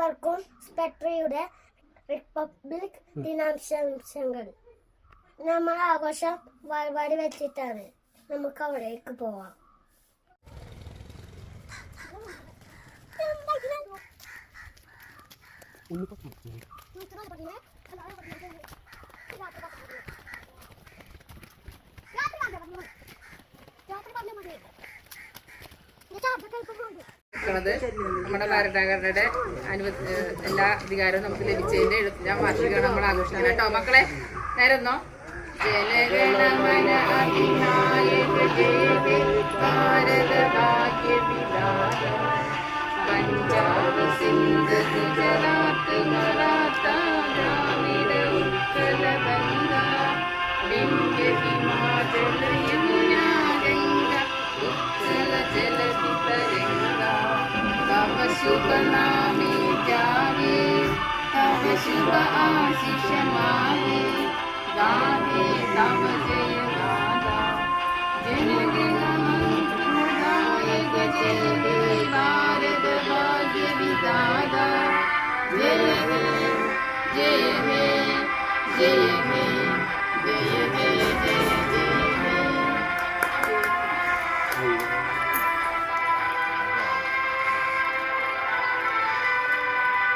എല്ലാവർക്കും സ്പെക്ട്രിയുടെ റിപ്പബ്ലിക് ദിനാംശംസകൾ. നമ്മൾ ആഘോഷം വഴിപാട് വെച്ചിട്ടാണ്. നമുക്ക് അവിടേക്ക് പോവാം. നിൽക്കുന്നത് നമ്മുടെ ഭരണഘടനയുടെ അനുവ എല്ലാ അധികാരവും നമുക്ക് ലഭിച്ചതിന്റെ എഴുപത്തഞ്ചാം വാർഷികമാണ് നമ്മൾ ആഘോഷിക്കുന്നത്. കേട്ടോ മക്കളെ നേരുന്നോ? അധിനായക ജയ ഹേ ഭാരത Shubha Nami Tava Shubha Asisha Mahi Dabhi Dabha Jaya Vada Jena Gila Mudha